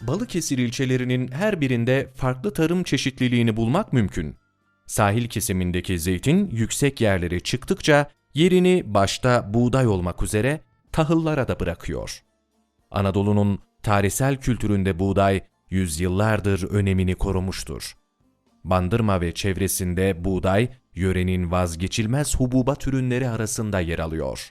Balıkesir ilçelerinin her birinde farklı tarım çeşitliliğini bulmak mümkün. Sahil kesimindeki zeytin yüksek yerlere çıktıkça yerini başta buğday olmak üzere tahıllara da bırakıyor. Anadolu'nun tarihsel kültüründe buğday yüzyıllardır önemini korumuştur. Bandırma ve çevresinde buğday, yörenin vazgeçilmez hububat ürünleri arasında yer alıyor.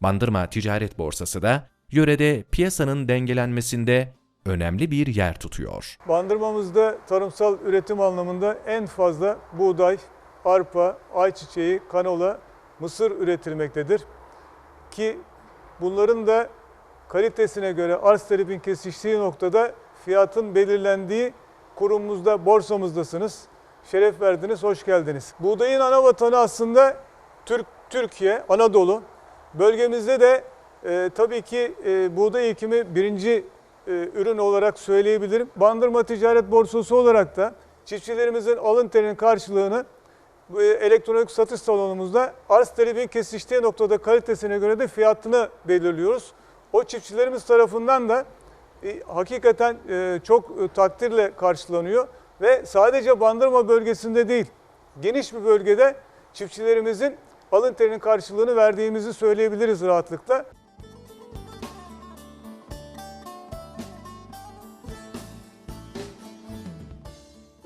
Bandırma Ticaret Borsası da yörede piyasanın dengelenmesinde önemli bir yer tutuyor. Bandırmamızda tarımsal üretim anlamında en fazla buğday, arpa, ayçiçeği, kanola, mısır üretilmektedir. Ki bunların da kalitesine göre arz talebin kesiştiği noktada fiyatın belirlendiği kurumumuzda, borsamızdasınız. Şeref verdiniz, hoş geldiniz. Buğdayın ana vatanı aslında Türk, Türkiye, Anadolu. Bölgemizde de e, tabii ki e, buğday ekimi birinci e, ürün olarak söyleyebilirim. Bandırma Ticaret Borsası olarak da çiftçilerimizin alın terinin karşılığını e, elektronik satış salonumuzda arz talebin kesiştiği noktada kalitesine göre de fiyatını belirliyoruz. O çiftçilerimiz tarafından da e, hakikaten e, çok e, takdirle karşılanıyor ve sadece Bandırma bölgesinde değil, geniş bir bölgede çiftçilerimizin alın terinin karşılığını verdiğimizi söyleyebiliriz rahatlıkla.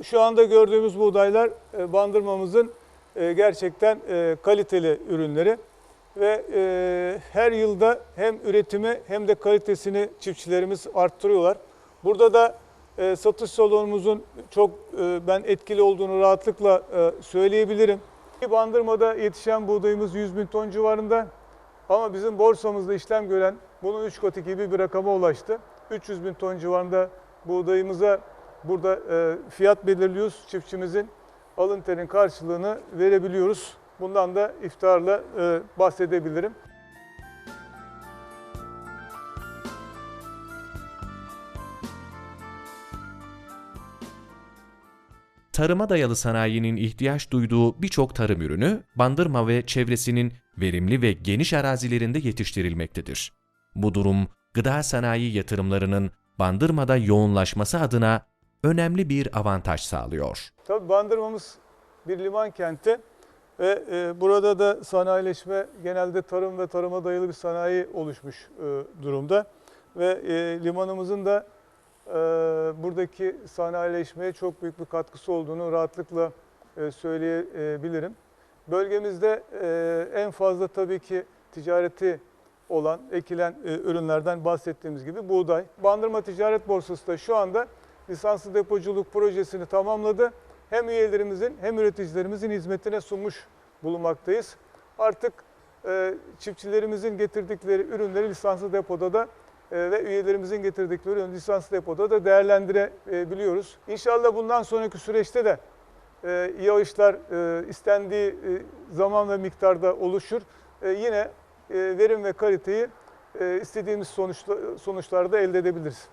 Şu anda gördüğümüz buğdaylar e, bandırmamızın e, gerçekten e, kaliteli ürünleri ve her yılda hem üretimi hem de kalitesini çiftçilerimiz arttırıyorlar. Burada da satış salonumuzun çok ben etkili olduğunu rahatlıkla söyleyebilirim. Bandırmada yetişen buğdayımız 100 bin ton civarında ama bizim borsamızda işlem gören bunun 3 katı gibi bir rakama ulaştı. 300 bin ton civarında buğdayımıza burada e, fiyat belirliyoruz. Çiftçimizin alın terin karşılığını verebiliyoruz. Bundan da iftarla e, bahsedebilirim. Tarıma dayalı sanayinin ihtiyaç duyduğu birçok tarım ürünü Bandırma ve çevresinin verimli ve geniş arazilerinde yetiştirilmektedir. Bu durum gıda sanayi yatırımlarının Bandırma'da yoğunlaşması adına önemli bir avantaj sağlıyor. Tabii Bandırmamız bir liman kenti ve e, burada da sanayileşme genelde tarım ve tarıma dayalı bir sanayi oluşmuş e, durumda. Ve e, limanımızın da e, buradaki sanayileşmeye çok büyük bir katkısı olduğunu rahatlıkla e, söyleyebilirim. Bölgemizde e, en fazla tabii ki ticareti olan, ekilen e, ürünlerden bahsettiğimiz gibi buğday. Bandırma Ticaret Borsası da şu anda lisanslı depoculuk projesini tamamladı. Hem üyelerimizin hem üreticilerimizin hizmetine sunmuş bulunmaktayız. Artık e, çiftçilerimizin getirdikleri ürünleri lisanslı depoda da e, ve üyelerimizin getirdikleri ürünleri lisanslı depoda da değerlendirebiliyoruz. İnşallah bundan sonraki süreçte de e, yağışlar e, istendiği e, zaman ve miktarda oluşur. E, yine e, verim ve kaliteyi e, istediğimiz sonuçla, sonuçlarda elde edebiliriz.